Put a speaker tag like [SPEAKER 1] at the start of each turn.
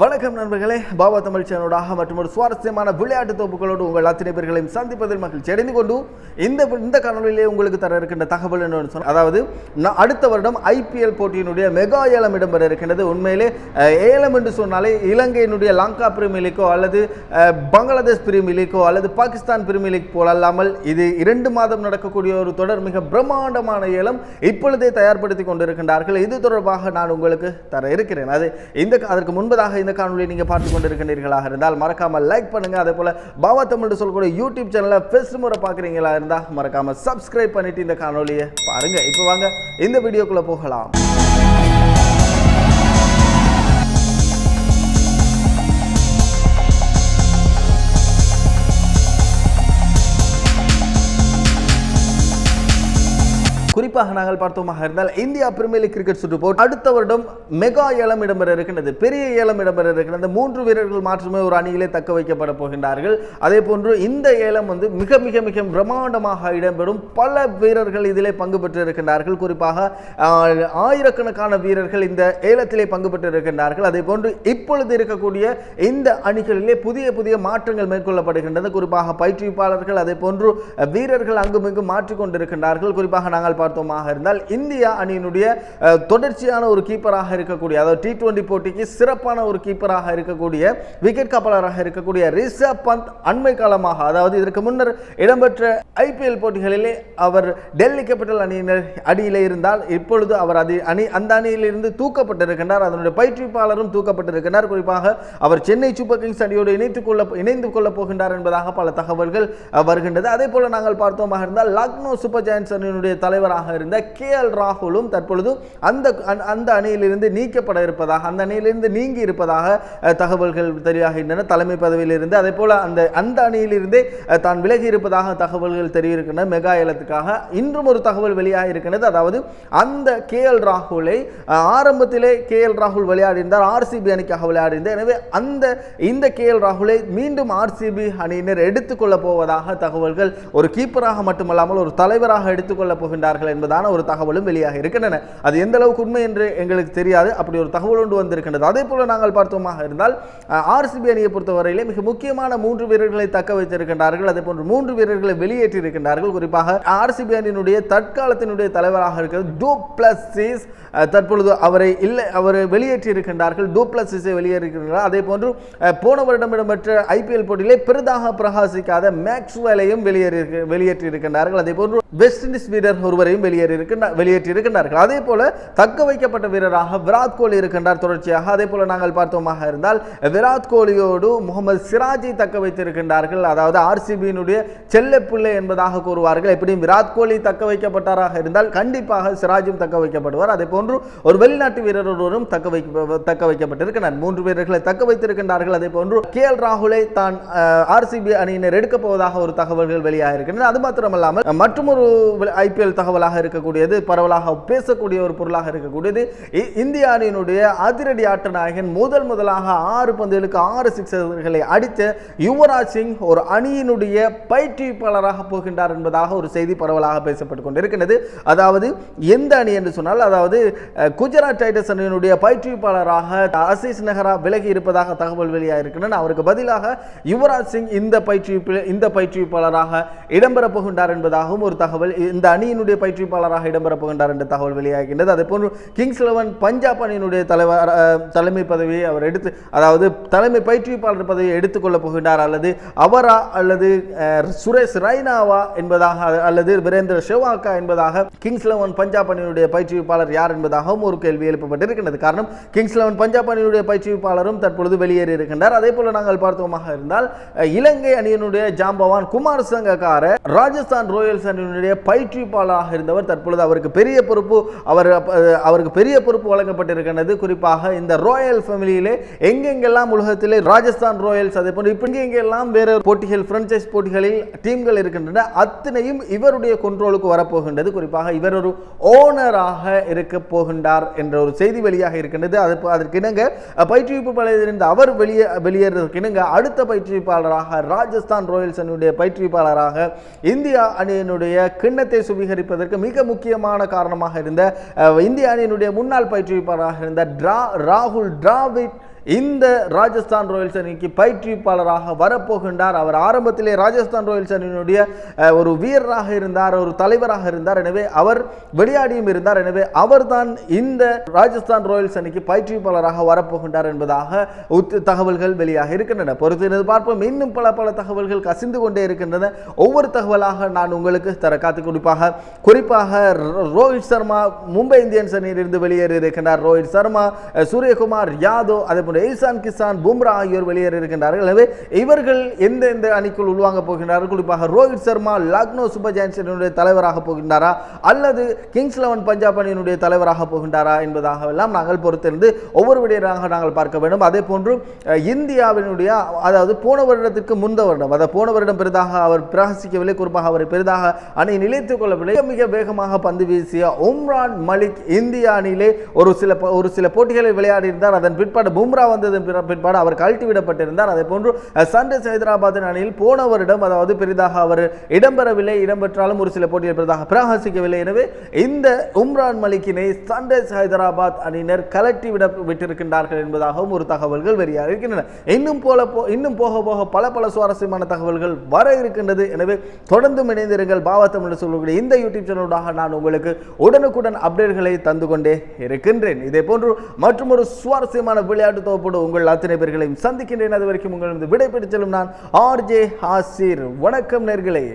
[SPEAKER 1] வணக்கம் நண்பர்களே பாபா தமிழ் சேனலோடாக மற்றும் ஒரு சுவாரஸ்யமான விளையாட்டு தொகுப்புகளோடு உங்கள் அத்தனை பேர்களையும் சந்திப்பதில் மகிழ்ச்சி அடைந்து கொண்டு இந்த இந்த காணொலியிலே உங்களுக்கு தர இருக்கின்ற தகவல் என்னன்னு சொன்னால் அதாவது நான் அடுத்த வருடம் ஐபிஎல் போட்டியினுடைய மெகா ஏலம் இடம்பெற இருக்கின்றது. உண்மையிலே ஏலம் என்று சொன்னாலே இலங்கையினுடைய லங்கா பிரீமியர் லீக்கோ அல்லது பங்களாதேஷ் பிரீமியர் லீக்கோ அல்லது பாகிஸ்தான் பிரீமியர் லீக் போல் அல்லாமல் இது இரண்டு மாதம் நடக்கக்கூடிய ஒரு தொடர் மிக பிரம்மாண்டமான ஏலம் இப்பொழுதே தயார்படுத்தி கொண்டிருக்கின்றார்கள். இது தொடர்பாக நான் உங்களுக்கு தர இருக்கிறேன். அது இந்த அதற்கு முன்பதாக இந்த காணொலியை நீங்க பார்த்து கொண்டிருக்கின்றீர்களாக இருந்தால் மறக்காமல் லைக் பண்ணுங்க. அதே போல பாவா தமிழ் சொல்லக்கூடிய யூடியூப் சேனலை ஃபர்ஸ்ட் முறை பார்க்குறீங்களா இருந்தால் மறக்காமல் சப்ஸ்கிரைப் பண்ணிட்டு இந்த காணொலியை பாருங்க. இப்போ வாங்க இந்த வீடியோக்குள்ளே போகலாம். குறிப்பாக நாங்கள் பார்த்தோமாக இருந்தால் இந்தியா பிரீமியர் லீக் கிரிக்கெட் சுற்று போட்டி அடுத்த வருடம் மெகா ஏலம் இடம்பெற இருக்கின்றது. பெரிய ஏலம் இடம்பெற இருக்கின்றது. மூன்று வீரர்கள் மாற்றுமே ஒரு அணியிலே தக்க வைக்கப்பட போகின்றார்கள். அதே போன்று இந்த ஏலம் வந்து மிக மிக மிக பிரம்மாண்டமாக இடம்பெறும். பல வீரர்கள் இதிலே பங்கு பெற்று இருக்கின்றார்கள் குறிப்பாக ஆயிரக்கணக்கான வீரர்கள் இந்த ஏலத்திலே பங்கு பெற்று இருக்கின்றார்கள் அதே போன்று இப்பொழுது இருக்கக்கூடிய இந்த அணிகளிலே புதிய புதிய மாற்றங்கள் மேற்கொள்ளப்படுகின்றது. குறிப்பாக பயிற்றுவிப்பாளர்கள் அதே போன்று வீரர்கள் அங்கும் இங்கும் மாற்றிக்கொண்டிருக்கின்றார்கள். குறிப்பாக நாங்கள் பார்த்தோமாக இருந்தால் இந்தியா அணியினுடைய தொடர்ச்சியான ஒரு கீப்பராக இருக்கக்கூடிய அதாவது டி டுவெண்டி போட்டிக்கு சிறப்பான ஒரு கீப்பராக இருக்கக்கூடிய விக்கெட் காப்பலராக இருக்கக்கூடிய ரிஷப் பந்த் அண்மை காலமாக அதாவது இதற்கு முன்னர் இடம்பெற்ற ஐபிஎல் போட்டிகளிலே அவர் டெல்லி கேபிட்டல் அணியினர் அடியில் இருந்தால் இப்பொழுது அவர் அது அணி அந்த அணியிலிருந்து தூக்கப்பட்டிருக்கின்றார். அதனுடைய பயிற்றுவிப்பாளரும் தூக்கப்பட்டிருக்கின்றார். குறிப்பாக அவர் சென்னை சூப்பர் கிங்ஸ் அணியோடு இணைத்துக் கொள்ள இணைந்து கொள்ளப் போகின்றார் என்பதாக பல தகவல்கள் வருகின்றது. அதே போல நாங்கள் பார்த்தோமாக இருந்தால் லக்னோ சூப்பர் ஜெயன்ஸ் அணியினுடைய தலைவர் தலைவராக இருந்த கே எல் ராகுலும் தற்பொழுது அந்த அந்த- அணியிலிருந்து நீக்கப்பட இருப்பதாக அந்த அணியிலிருந்து நீங்கி இருப்பதாக தகவல்கள் தெரியாகின்றன. தலைமை பதவியில் இருந்து அதே போல அந்த அந்த அணியிலிருந்தே தான் விலகி இருப்பதாக தகவல்கள் தெரிவிக்கின்றன. மெகா ஏலத்துக்காக இன்றும் ஒரு தகவல் வெளியாக இருக்கிறது அதாவது அந்த கே எல் ராகுலை ஆரம்பத்திலே கே எல் ராகுல் விளையாடியிருந்தார். ஆர்சிபி அணிக்காக விளையாடியிருந்தார். எனவே அந்த இந்த கே எல் ராகுலை மீண்டும் ஆர்சிபி அணியினர் எடுத்துக்கொள்ள போவதாக தகவல்கள் ஒரு கீப்பராக மட்டுமல்லாமல் ஒரு தலைவராக எடுத்துக்கொள்ள போகின்றார்கள். என்பதான ஒரு தகவலும் வெளியாக இருக்கின்றன. அது எந்த அளவுக்கு உண்மை என்று எங்களுக்கு தெரியாது. அப்படி ஒரு தகவல் ஒன்று வந்திருக்கின்றது. அதே போல நாங்கள் பார்த்தோமாக இருந்தால் ஆர்சிபி அணியை பொறுத்தவரையிலே மிக முக்கியமான மூன்று வீரர்களை தக்க வைத்திருக்கின்றார்கள். அதே போன்று மூன்று வீரர்களை வெளியேற்றி இருக்கின்றார்கள் குறிப்பாக ஆர்சிபி அணியினுடைய தற்காலத்தினுடைய தலைவராக இருக்கிறது டூ பிளஸ் தற்பொழுது அவரை இல்லை அவரை வெளியேற்றி இருக்கின்றார்கள் டூ பிளஸ் வெளியேறிருக்கின்றார் அதே போன்று போன வருடம் இடம்பெற்ற ஐபிஎல் போட்டியிலே பெரிதாக பிரகாசிக்காத மேக்ஸ்வெலையும் வெளியேறி வெளியேற்றி இருக்கின்றார்கள் அதே போன்று வெஸ்ட் இண்டீஸ் வீரர் ஒருவரையும் வெளியேறி வெளியேற்றி இருக்கின்றார்கள். அதே போல தக்க வைக்கப்பட்ட வீரராக விராட் கோலி இருக்கின்றார் தொடர்ச்சியாக. அதே போல நாங்கள் பார்த்தோமாக இருந்தால் விராட் கோலியோடு முகமது சிராஜை தக்க வைத்திருக்கின்றார்கள். அதாவது ஆர்சிபியினுடைய செல்லப்பிள்ளை என்பதாக கூறுவார்கள். எப்படியும் விராட் கோலி தக்க வைக்கப்பட்டாராக இருந்தால் கண்டிப்பாக சிராஜும் தக்க வைக்கப்படுவார். அதே போன்று ஒரு வெளிநாட்டு வீரர் ஒருவரும் தக்க வைக்க தக்க வைக்கப்பட்டிருக்கிறார் மூன்று வீரர்களை தக்க வைத்திருக்கின்றார்கள். அதே போன்று கே எல் ராகுலை தான் ஆர்சிபி அணியினர் எடுக்கப் போவதாக ஒரு தகவல்கள் வெளியாக இருக்கின்றன அது மாத்திரமல்லாமல் மற்றொரு ஐபிஎல் தகவல் பரவலாக இருக்கக்கூடியது பரவலாக பேசக்கூடிய ஒரு பொருளாக இருக்கக்கூடியது. இந்திய அணியினுடைய அதிரடி ஆட்ட நாயகன் முதல் முதலாக ஆறு பந்துகளுக்கு ஆறு சிக்ஸர்களை அடித்த யுவராஜ் சிங் ஒரு அணியினுடைய பயிற்றுவிப்பாளராக போகின்றார் என்பதாக ஒரு செய்தி பரவலாக பேசப்பட்டு கொண்டிருக்கிறது அதாவது எந்த அணி என்று சொன்னால் அதாவது குஜராத் டைட்டஸ் அணியினுடைய பயிற்றுவிப்பாளராக ஆசிஸ் நகரா விலகி இருப்பதாக தகவல் வெளியாக இருக்கின்றன அவருக்கு பதிலாக யுவராஜ் சிங் இந்த பயிற்றுவிப்பு இந்த பயிற்றுவிப்பாளராக இடம்பெற போகின்றார் என்பதாகவும் ஒரு தகவல். இந்த அணியினுடைய பயிற்றுவிப்பாளராக இடம்பெற போகின்றார் என்ற தகவல் வெளியாகின்றது. அதே போன்று கிங்ஸ் லெவன் பஞ்சாப் அணியினுடைய தலைவர் தலைமை பதவியை அவர் எடுத்து அதாவது தலைமை பயிற்றுவிப்பாளர் பதவியை எடுத்துக்கொள்ளப் போகின்றார் அல்லது அவரா அல்லது சுரேஷ் ரைனாவா என்பதாக அல்லது வீரேந்திர ஷெவாக்கா என்பதாக கிங்ஸ் லெவன் பஞ்சாப் அணியினுடைய பயிற்றுவிப்பாளர் யார் என்பதாகவும் ஒரு கேள்வி எழுப்பப்பட்டிருக்கின்றது. காரணம் கிங்ஸ் லெவன் பஞ்சாப் அணியினுடைய பயிற்றுவிப்பாளரும் தற்பொழுது வெளியேறி இருக்கின்றார். அதே போல நாங்கள் பார்த்தோமாக இருந்தால் இலங்கை அணியினுடைய ஜாம்பவான் குமார் சங்கக்கார ராஜஸ்தான் ராயல்ஸ் அணியினுடைய பயிற்றுவிப்பாளராக இருந்தவர் தற்பொழுது அவருக்கு பெரிய பொறுப்பு அவர் அவருக்கு பெரிய பொறுப்பு வழங்கப்பட்டிருக்கின்றது. குறிப்பாக இந்த ராயல் ஃபேமிலியிலே எங்கெங்கெல்லாம் உலகத்திலே ராஜஸ்தான் ராயல்ஸ் அதே போன்று இப்போ எங்கெங்கெல்லாம் வேறு போட்டிகள் பிரான்ச்சைஸ் போட்டிகளில் டீம்கள் இருக்கின்றன அத்தனையும் இவருடைய கொண்ட்ரோலுக்கு வரப்போகின்றது. குறிப்பாக இவர் ஒரு ஓனராக இருக்க போகின்றார் என்ற ஒரு செய்தி வெளியாக இருக்கின்றது. அது அதற்கு இணங்க அவர் வெளியே வெளியேறதற்கிணங்க அடுத்த பயிற்றுவிப்பாளராக ராஜஸ்தான் ராயல்ஸ் அணியுடைய பயிற்றுவிப்பாளராக இந்தியா அணியினுடைய கிண்ணத்தை சுவீகரிப்பதற்கு மிக முக்கியமான காரணமாக இருந்த இந்திய அணியினுடைய முன்னாள் பயிற்றுவிப்பாளராக இருந்த ட்ரா ராகுல் டிராவிட் இந்த ராஜஸ்தான் ராயல்ஸ் அணிக்கு பயிற்றுவிப்பாளராக வரப்போகின்றார். அவர் ஆரம்பத்திலே ராஜஸ்தான் ராயல்ஸ் அணியினுடைய ஒரு வீரராக இருந்தார் ஒரு தலைவராக இருந்தார். எனவே அவர் விளையாடியும் இருந்தார். எனவே அவர்தான் இந்த ராஜஸ்தான் ராயல்ஸ் அணிக்கு பயிற்றுவிப்பாளராக வரப்போகின்றார் என்பதாக தகவல்கள் வெளியாக இருக்கின்றன. பொறுத்திருந்து பார்ப்போம். இன்னும் பல பல தகவல்கள் கசிந்து கொண்டே இருக்கின்றன. ஒவ்வொரு தகவலாக நான் உங்களுக்கு தர காத்து குறிப்பாக குறிப்பாக ரோ- ரோஹித் சர்மா மும்பை இந்தியன்ஸ் அணியிலிருந்து வெளியேறி இருக்கின்றார். ரோஹித் சர்மா சூரியகுமார் யாதவ் அதே ஈசான் கிசான் பும்ரா ஆகியோர் வெளியேறி இருக்கின்றார்கள் எனவே இவர்கள் எந்த எந்த அணிக்குள் உள்வாங்க போகின்றார்கள்? குறிப்பாக ரோஹித் சர்மா லக்னோ சூப்பர் ஜாயின்ஸ் தலைவராக போகின்றாரா? அல்லது கிங்ஸ் லெவன் பஞ்சாப் அணியினுடைய தலைவராக போகின்றாரா என்பதாக எல்லாம் நாங்கள் பொறுத்திருந்து ஒவ்வொரு விடயராக நாங்கள் பார்க்க வேண்டும். அதே போன்று இந்தியாவினுடைய அதாவது போன வருடத்திற்கு முந்த வருடம் அதாவது போன வருடம் பெரிதாக அவர் பிரகாசிக்கவில்லை குறிப்பாக அவர் பெரிதாக அணி நிலைத்துக் கொள்ளவில்லை. மிக வேகமாக பந்து வீசிய உம்ரான் மலிக் இந்திய அணியிலே ஒரு சில ஒரு சில போட்டிகளில் விளையாடி இருந்தார் அதன் பிற்பாடு பும்ரா வந்ததன் பிற- பிற்பாடு அவர் கழட்டி விடப்பட்டிருந்தார். அதே போன்று சன்ரைஸ் ஹைதராபாத் அணியில் போன வருடம் அதாவது பெரிதாக அவர் இடம்பெறவில்லை இடம்பெற்றாலும் ஒரு சில போட்டியில் பெரிதாக பிரகாசிக்கவில்லை. எனவே இந்த உம்ரான் மலிக்கினை சன்ரைஸ் ஹைதராபாத் அணியினர் கலட்டி விட விட்டிருக்கின்றார்கள் என்பதாகவும் ஒரு தகவல்கள் வெளியாக இருக்கின்றன. இன்னும் போல போ இன்னும் போக போக பல பல சுவாரஸ்யமான தகவல்கள் வர இருக்கின்றது. எனவே தொடர்ந்து இணைந்திருங்கள். பாவத்தம் என்று சொல்லக்கூடிய இந்த யூடியூப் சேனலோடாக நான் உங்களுக்கு உடனுக்குடன் அப்டேட்களை தந்து கொண்டே இருக்கின்றேன். இதே போன்று மற்றும் ஒரு சுவாரஸ்யமான விளையாட்டு தொகுப்போடு உங்கள் அத்தனை பேர்களையும் சந்திக்கின்றேன். அது வரைக்கும் உங்களிடம் விடைபெற்று செல்லும் நான் ஆர்ஜே ஹாசிர். வணக்கம் நேர்களே.